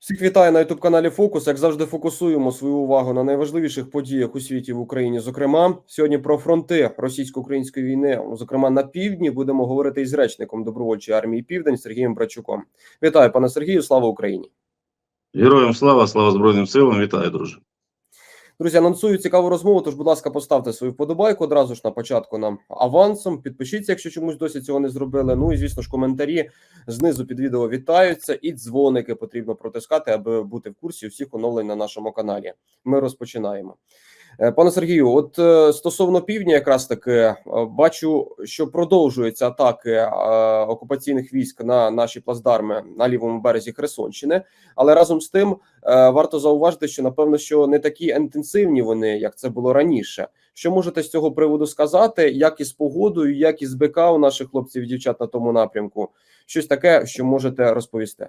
Всіх вітаю на youtube каналі Фокус. Як завжди, фокусуємо свою увагу на найважливіших подіях у світі в Україні. Зокрема, сьогодні про фронти російсько-української війни, зокрема на півдні, будемо говорити із речником добровольчої армії Південь Сергієм Брачуком. Вітаю, пане Сергію. Слава Україні! Героям слава, слава Збройним силам, вітаю, друже. Друзі, анонсую цікаву розмову. Тож, будь ласка, поставте свою вподобайку одразу ж на початку нам авансом. Підпишіться, якщо чомусь досі цього не зробили. Ну і звісно ж, коментарі знизу під відео вітаються, і дзвоники потрібно протискати, аби бути в курсі всіх оновлень на нашому каналі. Ми розпочинаємо. Е, Пане Сергію, от е, стосовно півдня, якраз таки е, бачу, що продовжуються атаки окупаційних військ на наші плацдарми на лівому березі Херсонщини, але разом з тим варто зауважити, що напевно, що не такі інтенсивні вони, як це було раніше. Що можете з цього приводу сказати? Як із погодою, як із БК у наших хлопців і дівчат на тому напрямку? Щось таке, що можете розповісти.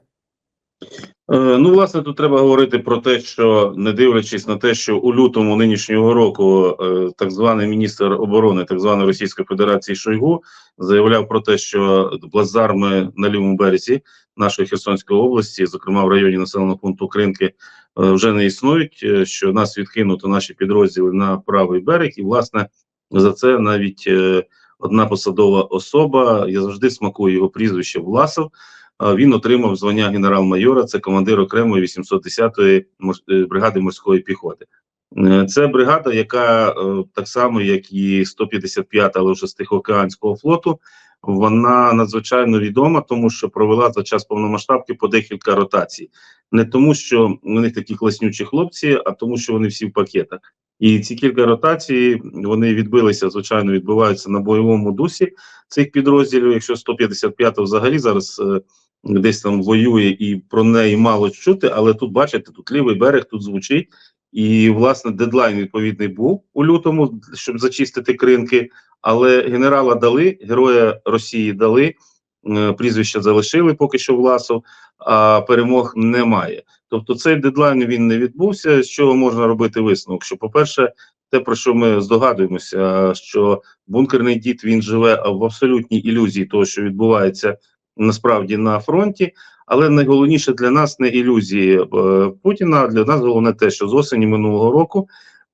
Е, ну, власне, тут треба говорити про те, що не дивлячись на те, що у лютому нинішнього року е, так званий міністр оборони так званої Російської Федерації Шойгу заявляв про те, що плацдарми на лівому березі нашої Херсонської області, зокрема в районі населеного пункту Кринки, е, вже не існують. Що нас відкинуто наші підрозділи на правий берег, і власне за це навіть одна посадова особа, я завжди смакую його прізвище Власов. Він отримав звання генерал-майора. Це командир окремої 810-ї мор- е, бригади морської піхоти. Е, Це бригада, яка е, так само, як і 155-та, але вже з Тихоокеанського флоту, вона надзвичайно відома, тому що провела за час повномасштабки по декілька ротацій. Не тому, що у них такі класнючі хлопці, а тому, що вони всі в пакетах. І ці кілька ротацій вони відбилися, звичайно, відбуваються на бойовому дусі цих підрозділів. Якщо 155-та взагалі зараз десь там воює і про неї мало чути, але тут бачите, тут лівий берег, тут звучить. І власне дедлайн відповідний був у лютому, щоб зачистити кринки. Але генерала дали, героя Росії дали, е, прізвище залишили поки що Власов, а перемог немає. Тобто цей дедлайн він не відбувся. З чого можна робити висновок? Що, по-перше, те, про що ми здогадуємося, що бункерний дід він живе в абсолютній ілюзії того, що відбувається насправді на фронті. Але найголовніше для нас не ілюзії е, Путіна. Для нас головне те, що з осені минулого року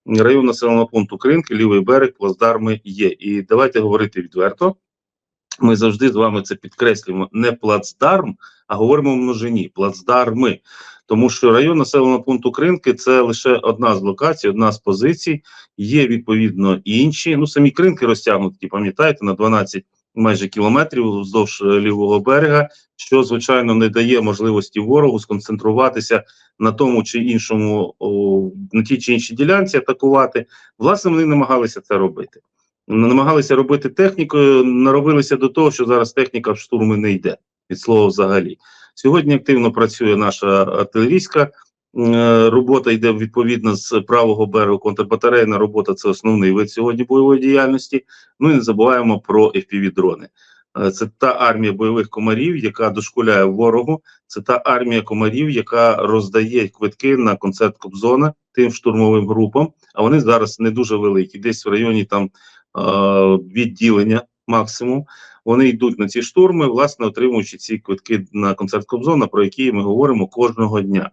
район населеного пункту Кринки, лівий берег, плацдарми є. І давайте говорити відверто. Ми завжди з вами це підкреслюємо не плацдарм, а говоримо в множині плацдарми. Тому що район населеного пункту Кринки це лише одна з локацій, одна з позицій. Є відповідно інші. Ну самі кринки розтягнуті, пам'ятаєте, на 12 майже кілометрів вздовж е, лівого берега, що звичайно не дає можливості ворогу сконцентруватися на тому чи іншому, на тій чи іншій ділянці атакувати. Власне, вони намагалися це робити. Намагалися робити технікою, наробилися до того, що зараз техніка в штурми не йде від слова взагалі. Сьогодні активно працює наша артилерійська е, робота, йде відповідно з правого берегу. Контрбатарейна робота це основний вид сьогодні бойової діяльності. Ну і не забуваємо про FPV-дрони. Е, Це та армія бойових комарів, яка дошкуляє ворогу. Це та армія комарів, яка роздає квитки на концерт Кобзона тим штурмовим групам. А вони зараз не дуже великі, десь в районі там е, відділення максимум. Вони йдуть на ці штурми, власне, отримуючи ці квитки на концерт Кобзона, про які ми говоримо кожного дня.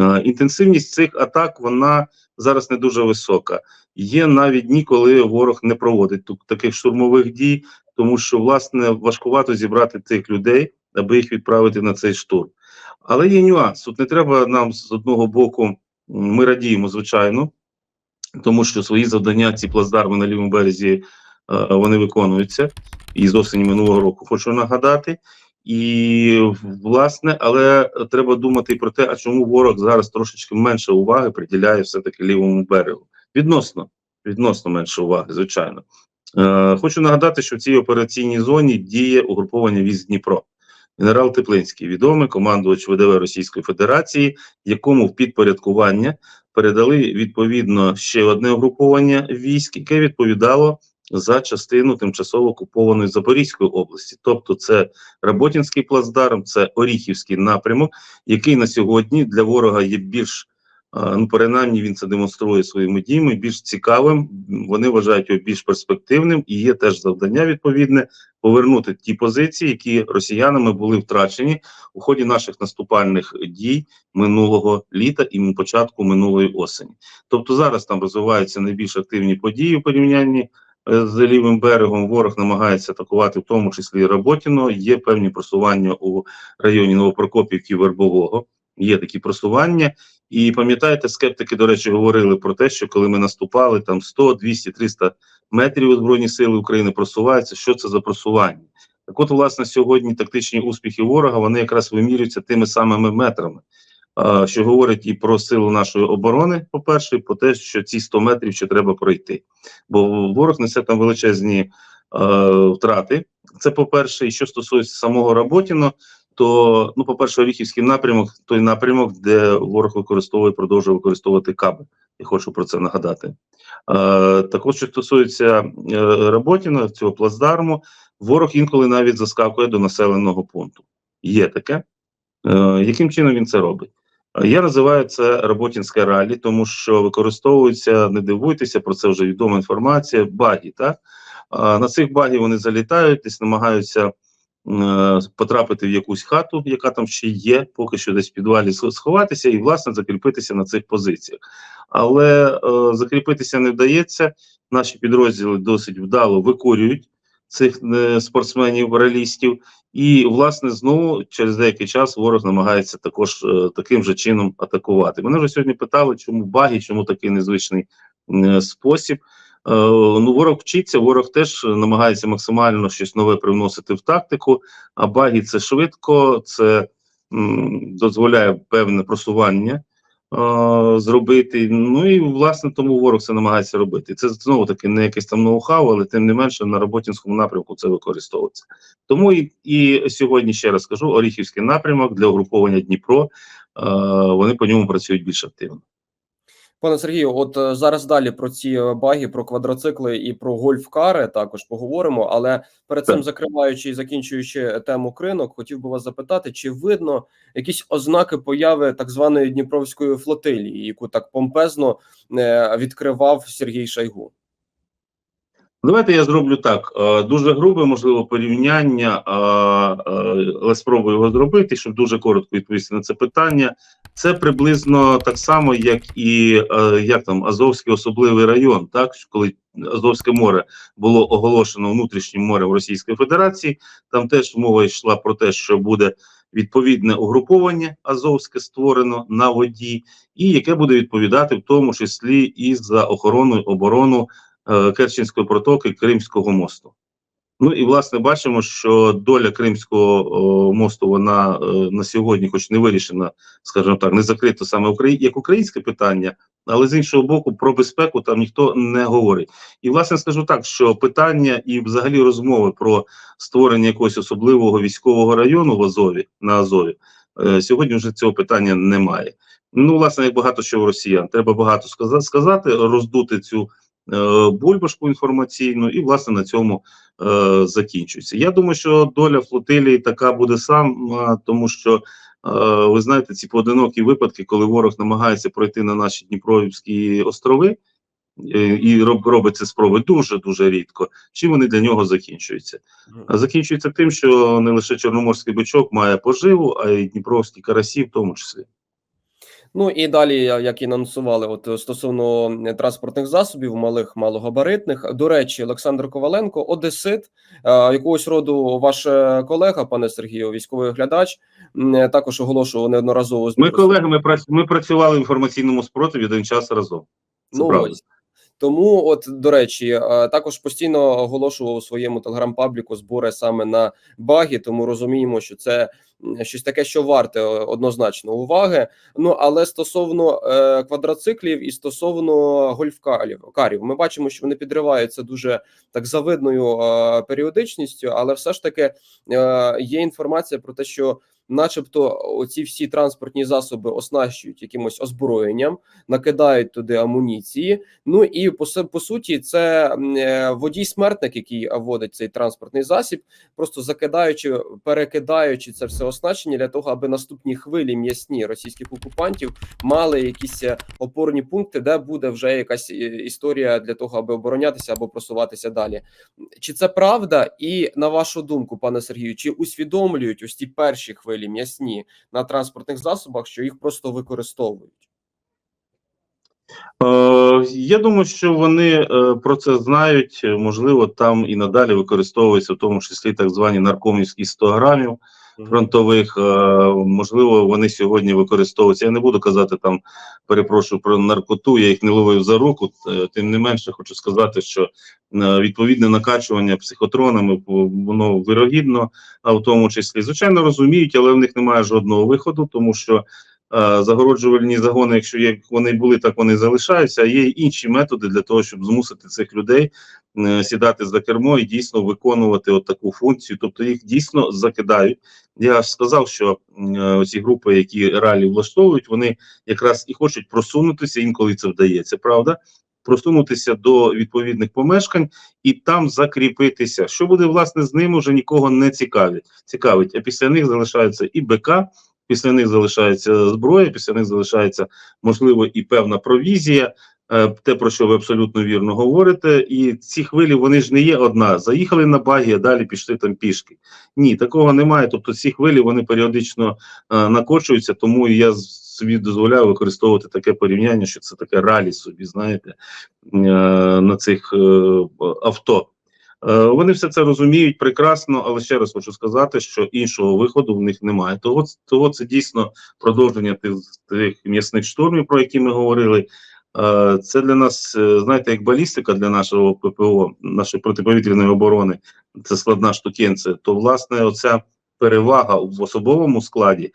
Е, Інтенсивність цих атак вона зараз не дуже висока. Є навіть дні, коли ворог не проводить таких штурмових дій, тому що власне важкувато зібрати цих людей, аби їх відправити на цей штурм. Але є нюанс. Тут не треба нам з одного боку. Ми радіємо, звичайно, тому що свої завдання ці плацдарми на лівому березі е, вони виконуються і з осені минулого року. Хочу нагадати. І власне, але треба думати і про те, а чому ворог зараз трошечки менше уваги приділяє все-таки лівому берегу. Відносно, відносно менше уваги, звичайно. Е, хочу нагадати, що в цій операційній зоні діє угруповання військ Дніпро. Генерал Теплинський, відомий командувач ВДВ Російської Федерації, якому в підпорядкування передали відповідно ще одне угруповання військ, яке відповідало за частину тимчасово окупованої Запорізької області. Тобто, це Работінський плацдарм, це Оріхівський напрямок, який на сьогодні для ворога є більш Ну, принаймні він це демонструє своїми діями більш цікавим. Вони вважають його більш перспективним і є теж завдання відповідне повернути ті позиції, які росіянами були втрачені у ході наших наступальних дій минулого літа і початку минулої осені. Тобто зараз там розвиваються найбільш активні події у порівнянні з лівим берегом. Ворог намагається атакувати, в тому числі Роботіно. Є певні просування у районі Новопрокопівки Вербового. Є такі просування, і пам'ятаєте, скептики, до речі, говорили про те, що коли ми наступали, там 100, 200, 300 метрів Збройні сили України просуваються. Що це за просування? Так, от, власне, сьогодні тактичні успіхи ворога вони якраз вимірюються тими самими метрами, що говорить і про силу нашої оборони, по-перше, і про те, що ці 100 метрів ще треба пройти. Бо ворог несе там величезні е, втрати. Це по-перше, і що стосується самого Роботіно, то, ну, по-перше, Оріхівський напрямок той напрямок, де ворог використовує, продовжує використовувати каби. Я хочу про це нагадати. Е, також, що стосується е, Роботіна, цього плацдарму, ворог інколи навіть заскакує до населеного пункту. Є таке. Е, яким чином він це робить? Я називаю це роботінське ралі, тому що використовується, не дивуйтеся, про це вже відома інформація, баги. Так? На цих багів вони залітають, десь намагаються е, потрапити в якусь хату, яка там ще є, поки що десь в підвалі сховатися і, власне, закріпитися на цих позиціях. Але е, закріпитися не вдається. Наші підрозділи досить вдало викурюють цих е, спортсменів, ралістів. І, власне, знову через деякий час ворог намагається також е, таким же чином атакувати. Мене вже сьогодні питали, чому баги, чому такий незвичний е, спосіб. Е, ну, ворог вчиться, ворог теж намагається максимально щось нове привносити в тактику, а баги це швидко, це дозволяє певне просування зробити. Ну і власне тому ворог це намагається робити. Це знову таки не якесь там ноу-хау, але тим не менше на роботінському напрямку це використовується. Тому і, і сьогодні ще раз скажу: Оріхівський напрямок для угруповання Дніпро. Вони по ньому працюють більш активно. Пане Сергію, от е, зараз далі про ці е, баги, про квадроцикли і про гольф-кари також поговоримо. Але перед цим закриваючи і закінчуючи тему кринок, хотів би вас запитати, чи видно якісь ознаки появи так званої Дніпровської флотилії, яку так помпезно е, відкривав Сергій Шайгу? Давайте я зроблю так. Е, Дуже грубе, можливо, порівняння, е, але спробую його зробити, щоб дуже коротко відповісти на це питання. Це приблизно так само, як і е, як там Азовський особливий район, так коли Азовське море було оголошено внутрішнім морем Російської Федерації, там теж мова йшла про те, що буде відповідне угруповання Азовське створено на воді, і яке буде відповідати в тому числі і за охорону оборону е, Керченської протоки Кримського мосту. Ну і власне бачимо, що доля Кримського о, мосту вона е, на сьогодні, хоч не вирішена, скажімо так, не закрита саме Украї... як українське питання, але з іншого боку, про безпеку там ніхто не говорить. І власне скажу так, що питання і взагалі розмови про створення якогось особливого військового району в Азові на Азові е, сьогодні вже цього питання немає. Ну, власне, як багато що у росіян, треба багато сказати, роздути цю бульбашку інформаційну, і власне на цьому е, закінчується. Я думаю, що доля флотилії така буде сама, тому що е, ви знаєте, ці поодинокі випадки, коли ворог намагається пройти на наші Дніпровські острови. е, І роб- робить це спроби дуже дуже рідко. Чим вони для нього закінчуються? Закінчується тим, що не лише чорноморський бичок має поживу, а й дніпровські карасі в тому числі. Ну і далі, як і анонсували, от е, стосовно е, транспортних засобів, малих малогабаритних. До речі, Олександр Коваленко, Одесит, е, якогось роду ваш колега, пане Сергію, військовий оглядач, також оголошував неодноразово Ми колеги, ми, прац- ми працювали в інформаційному спротиві один час разом. Це Ну, правда. ось. Тому, от до речі, е, також постійно оголошував у своєму телеграм-пабліку збори саме на баги, тому розуміємо, що це щось таке, що варте е, однозначно уваги. Ну але стосовно е, квадроциклів і стосовно гольфкарів, карів, ми бачимо, що вони підриваються дуже так завидною е, періодичністю, але все ж таки е, є інформація про те, що начебто, оці всі транспортні засоби оснащують якимось озброєнням, накидають туди амуніції. Ну і по, по суті, це е, водій-смертник, який е, водить цей транспортний засіб, просто закидаючи, перекидаючи це все оснащення для того, аби наступні хвилі м'ясні російських окупантів мали якісь е, опорні пункти, де буде вже якась е, історія для того, аби оборонятися або просуватися далі. Чи це правда? І на вашу думку, пане Сергію, чи усвідомлюють ось ті перші хвилі м'ясні на транспортних засобах, що їх просто використовують? Е, я думаю, що вони е, про це знають. Можливо, там і надалі використовуються, в тому числі так звані наркомівські 100 грамів фронтових. Е, можливо, вони сьогодні використовуються. Я не буду казати там, перепрошую про наркоту. Я їх не ловив за руку. Е, Тим не менше, хочу сказати, що е, відповідне накачування психотронами воно вирогідно, а в тому числі звичайно розуміють, але в них немає жодного виходу, тому що. Е, Загороджувальні загони, якщо як вони були, так вони залишаються. А є інші методи для того, щоб змусити цих людей е, сідати за кермо і дійсно виконувати от таку функцію. Тобто їх дійсно закидають. Я ж сказав, що е, ці групи, які ралі влаштовують, вони якраз і хочуть просунутися, інколи це вдається, правда. Просунутися до відповідних помешкань і там закріпитися. Що буде власне з ними, вже нікого не цікавить. Цікавить, а після них залишаються і БК, після них залишається зброя, після них залишається можливо і певна провізія. е, Те, про що ви абсолютно вірно говорите, і ці хвилі вони ж не є одна. Заїхали на багі, а далі пішли там пішки. Ні, такого немає. Тобто ці хвилі вони періодично е, накочуються, тому я собі дозволяю використовувати таке порівняння, що це таке ралі собі, знаєте, е, на цих авто. Е, Вони все це розуміють прекрасно, але ще раз хочу сказати, що іншого виходу в них немає. Того, того це дійсно продовження тих, тих м'ясних штурмів, про які ми говорили. Е, Це для нас, е, знаєте, як балістика для нашого ППО, нашої протиповітряної оборони, це складна штукенця. То власне, оця перевага в особовому складі,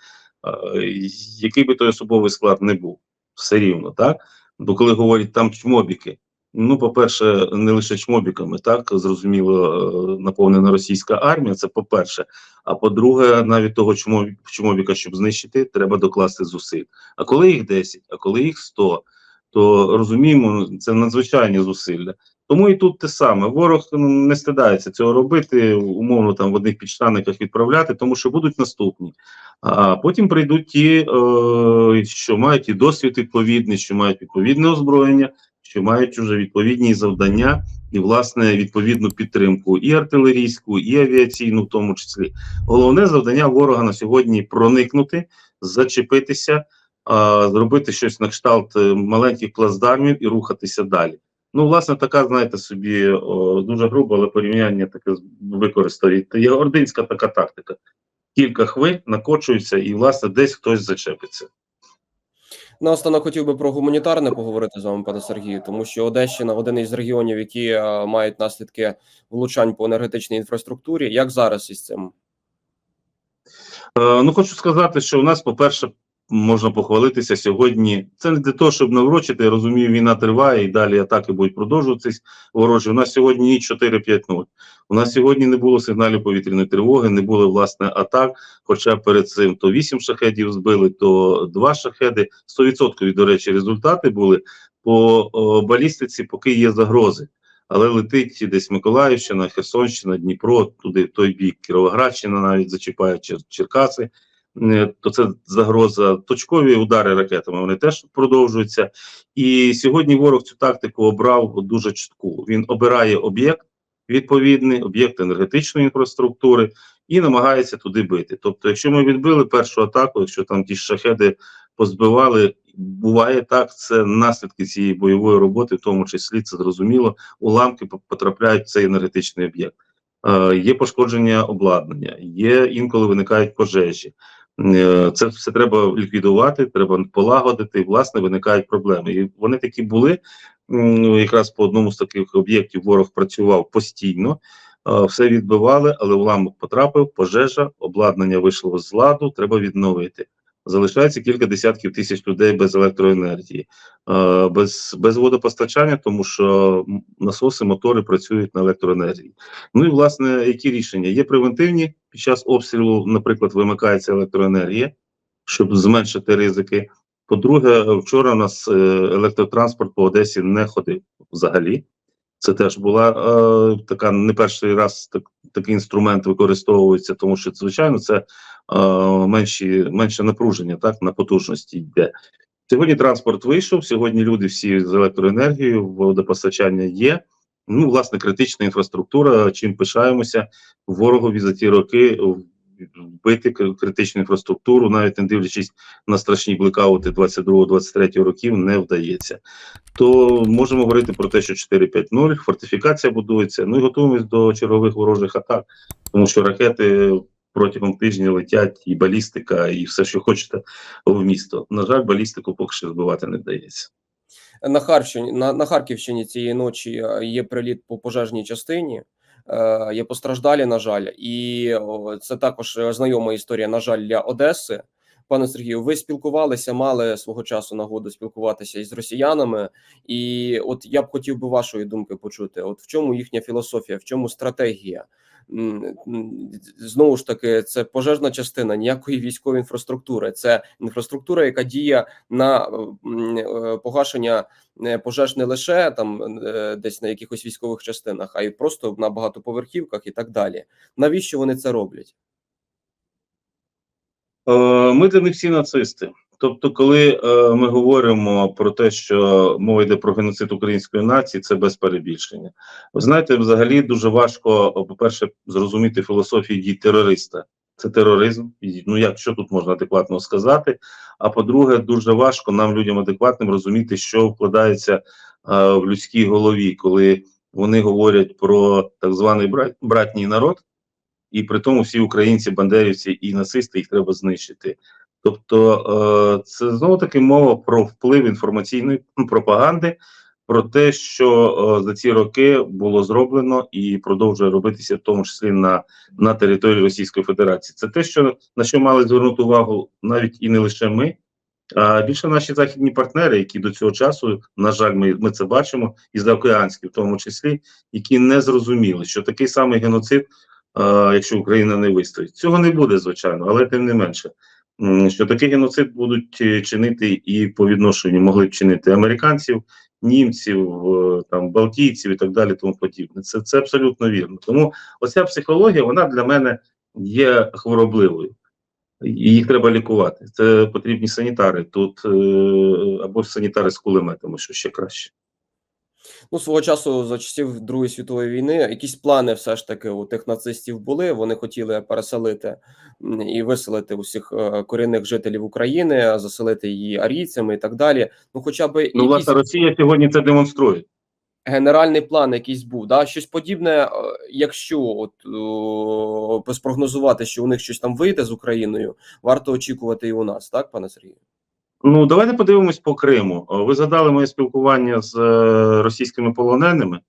який би той особовий склад не був, все рівно, так? Бо коли говорять там чмобіки, ну, по-перше, не лише чмобіками, так зрозуміло, е, наповнена російська армія. Це по-перше. А по-друге, навіть того чмобі- чмобіка, щоб знищити, треба докласти зусиль. А коли їх 10, а коли їх 100, то розуміємо, це надзвичайні зусилля. Тому і тут те саме. Ворог ну, не стидається цього робити, умовно там в одних підштанниках відправляти, тому що будуть наступні. А потім прийдуть ті, е, що мають і досвід відповідний, що мають відповідне озброєння, що мають вже відповідні завдання і, власне, відповідну підтримку і артилерійську, і авіаційну, в тому числі. Головне завдання ворога на сьогодні проникнути, зачепитися, а, зробити щось на кшталт е, маленьких плацдармів і рухатися далі. Ну, власне, така, знаєте, собі о, дуже грубо, але порівняння таке використовує. Є ординська така тактика. Кілька хвиль накочуються, і, власне, десь хтось зачепиться. Наостанок хотів би про гуманітарне поговорити з вами, пане Сергію, тому що Одещина один із регіонів, які е, мають наслідки влучань по енергетичній інфраструктурі. Як зараз із цим? Е, ну, хочу сказати, що у нас, по-перше, можна похвалитися сьогодні. Це не для того, щоб наврочити. Я розумію, війна триває і далі атаки будуть продовжуватись ворожі. У нас сьогодні ніч 4-5-0. У нас сьогодні не було сигналів повітряної тривоги, не було власне атак. Хоча перед цим то 8 шахедів збили, то 2 шахеди. 100% до речі, результати були по балістиці, поки є загрози. Але летить десь Миколаївщина, Херсонщина, Дніпро, туди в той бік, Кіровоградщина навіть зачіпає Черкаси. То це загроза. Точкові удари ракетами вони теж продовжуються. І сьогодні ворог цю тактику обрав дуже чітку. Він обирає об'єкт відповідний, об'єкт енергетичної інфраструктури і намагається туди бити. Тобто, якщо ми відбили першу атаку, якщо там ті шахеди позбивали, буває так, це наслідки цієї бойової роботи, в тому числі це зрозуміло, уламки потрапляють в цей енергетичний об'єкт. Е, є пошкодження обладнання, є інколи виникають пожежі. Е, Це все треба ліквідувати, треба полагодити. Власне, виникають проблеми. І вони такі були. Якраз по одному з таких об'єктів ворог працював постійно, е, все відбивали, але уламок потрапив, пожежа, обладнання вийшло з ладу, треба відновити. Залишається кілька десятків тисяч людей без електроенергії, е, без, без водопостачання, тому що насоси, мотори працюють на електроенергії. Ну і власне, які рішення? Є превентивні під час обстрілу, наприклад, вимикається електроенергія, щоб зменшити ризики. По-друге, вчора у нас е, електротранспорт по Одесі не ходив взагалі. Це теж була е, така не перший раз так, такий інструмент використовується, тому що звичайно це е, менші, менше напруження так на потужності йде. Сьогодні транспорт вийшов. Сьогодні люди всі з електроенергією, водопостачання є. Ну, власне, критична інфраструктура. Чим пишаємося, ворогові за ті роки вбити критичну інфраструктуру, навіть не дивлячись на страшні блекаути 22-23 років, не вдається. То можемо говорити про те, що 4-5-0, фортифікація будується. Ну і готуємось до чергових ворожих атак, тому що ракети протягом тижня летять, і балістика, і все, що хочете, в місто. На жаль, балістику поки що збивати не вдається. На Харківщині, на, на Харківщині цієї ночі е, є приліт по пожежній частині. Е, Є постраждалі, на жаль, і це також е, знайома історія, на жаль, для Одеси. Пане Сергію, ви спілкувалися, мали свого часу нагоду спілкуватися із росіянами, і от я б хотів би вашої думки почути: от в чому їхня філософія, в чому стратегія? Знову ж таки, це пожежна частина, ніякої військової інфраструктури. Це інфраструктура, яка діє на е, погашення е, пожеж не лише там е, десь на якихось військових частинах, а й просто на багатоповерхівках і так далі. Навіщо вони це роблять? Е, Ми для них всі нацисти. Тобто, коли е, ми говоримо про те, що мова йде про геноцид української нації, це без перебільшення. Ви знаєте, взагалі дуже важко, по-перше, зрозуміти філософію дій терориста. Це тероризм. Ну як що тут можна адекватно сказати? А по-друге, дуже важко нам, людям адекватним, розуміти, що вкладається е, в людській голові, коли вони говорять про так званий брат, братній народ, і при тому всі українці, бандерівці і нацисти їх треба знищити. Тобто, е, це знову таки мова про вплив інформаційної пропаганди, про те, що е, за ці роки було зроблено і продовжує робитися, в тому числі на, на території Російської Федерації. Це те, що на що мали звернути увагу навіть і не лише ми, а більше наші західні партнери, які до цього часу, на жаль, ми, ми це бачимо, і заокеанські, в тому числі, які не зрозуміли, що такий самий геноцид, якщо Україна не вистоїть, цього не буде, звичайно, але тим не менше. Що такий геноцид будуть е, чинити і по відношенню могли б чинити американців, німців, е, там балтійців і так далі, тому подібне. Це, це абсолютно вірно. Тому оця психологія, вона для мене є хворобливою. Їх треба лікувати. Це потрібні санітари тут е, або санітари з кулеметами, що ще краще. Ну, свого часу за часів Другої світової війни якісь плани все ж таки у тих нацистів були. Вони хотіли переселити і виселити усіх е, корінних жителів України, заселити її арійцями і так далі. Ну, хоча б Ну, власне, Росія сьогодні це демонструє. генеральний план якийсь був, да? щось подібне, е, якщо от о, спрогнозувати, що у них щось там вийде з Україною, варто очікувати і у нас, так, пане Сергію? Ну, давайте подивимось по Криму. Ви згадали моє спілкування з е, російськими полоненими,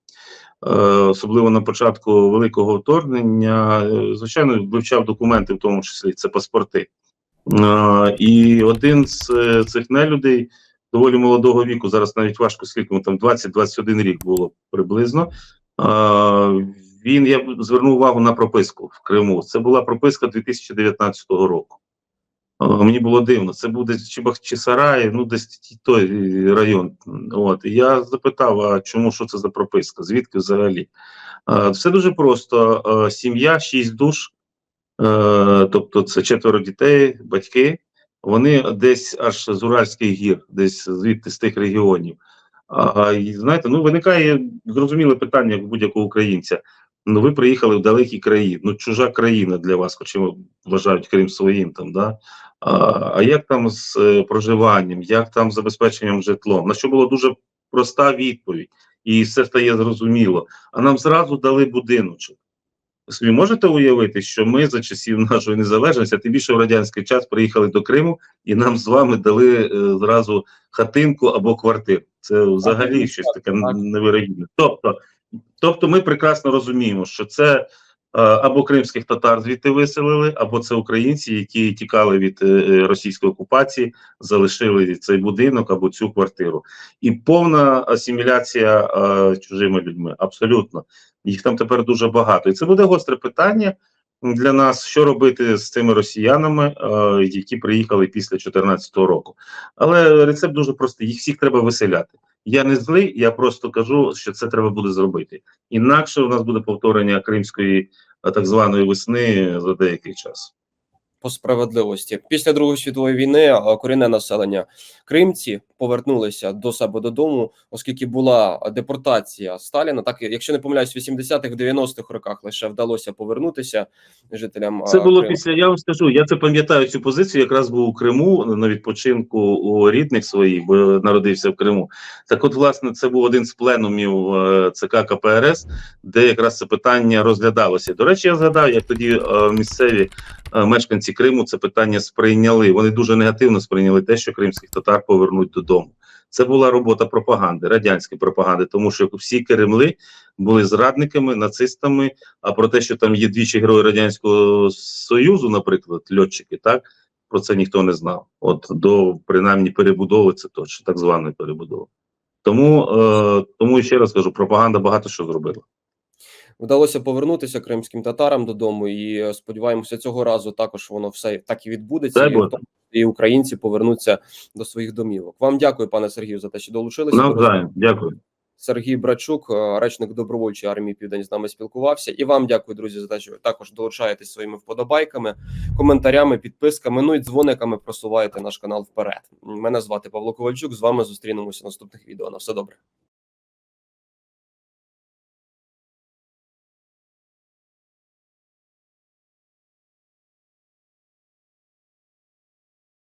е, особливо на початку великого вторгнення. Е, Звичайно, вивчав документи, в тому числі це паспорти. Е, І один з е, цих нелюдей доволі молодого віку, зараз навіть важко скільки там 20-21 рік було приблизно. Е, Він я звернув увагу на прописку в Криму. Це була прописка 2019 року. Е, Мені було дивно, це буде чи Бахчисарай, ну десь той район. От і я запитав: а чому що це за прописка? Звідки взагалі? Е, Все дуже просто: Е, сім'я, шість душ, е, тобто це четверо дітей, батьки. Вони десь аж з Уральських гір, десь звідти з тих регіонів. А і знаєте, ну виникає зрозуміле питання як будь-якого українця. Ну, ви приїхали в далекі країни, ну чужа країна для вас, хоча вважають Крим своїм там, да. А, а як там з е, проживанням, як там з забезпеченням житлом? На що була дуже проста відповідь, і все стає зрозуміло. А нам зразу дали будиночок. Ви собі можете уявити, що ми за часів нашої незалежності, а тим більше в радянський час приїхали до Криму, і нам з вами дали е, зразу хатинку або квартиру. Це взагалі щось таке невирогідне. Тобто, тобто, ми прекрасно розуміємо, що це або кримських татар звідти виселили, або це українці, які тікали від е, російської окупації, залишили цей будинок або цю квартиру. І повна асиміляція е, чужими людьми. Абсолютно. Їх там тепер дуже багато. І це буде гостре питання для нас, що робити з цими росіянами, е, які приїхали після 2014 року. Але рецепт дуже простий: їх всіх треба виселяти. Я не злий, я просто кажу, що це треба буде зробити. Інакше у нас буде повторення кримської е, так званої весни за деякий час. По справедливості. Після Другої світової війни корінне населення кримці повернулися до себе додому, оскільки була депортація Сталіна. Так, якщо не помиляюсь, в 80-х, 90-х роках лише вдалося повернутися жителям. Це було Криму. після. Я вам скажу, я це пам'ятаю цю позицію. Якраз був у Криму на відпочинку у рідних своїх, бо народився в Криму. Так, от, власне, це був один з пленумів е, ЦК КПРС, де якраз це питання розглядалося. До речі, я згадав, як тоді е, місцеві мешканці Криму це питання сприйняли. Вони дуже негативно сприйняли те, що кримських татар повернуть додому. Це була робота пропаганди, радянської пропаганди, тому що всі Кремли були зрадниками, нацистами. А про те, що там є двічі герої радянського союзу, наприклад, льотчики, так про це ніхто не знав. От до принаймні перебудови, це точно так званої перебудови. Тому, е, тому ще раз кажу, пропаганда багато що зробила. Вдалося повернутися кримським татарам додому, і е, сподіваємося, цього разу також воно все так і відбудеться. І, тому і українці повернуться до своїх домівок. Вам дякую, пане Сергію, за те, що долучилися. Навзаєм, дякую. Сергій Брачук, е, речник добровольчої армії Південь, з нами спілкувався. І вам дякую, друзі, за те, що ви також долучаєтесь своїми вподобайками, коментарями, підписками. Ну і дзвониками просуваєте наш канал вперед. Мене звати Павло Ковальчук. З вами зустрінемося в наступних відео. На все добре.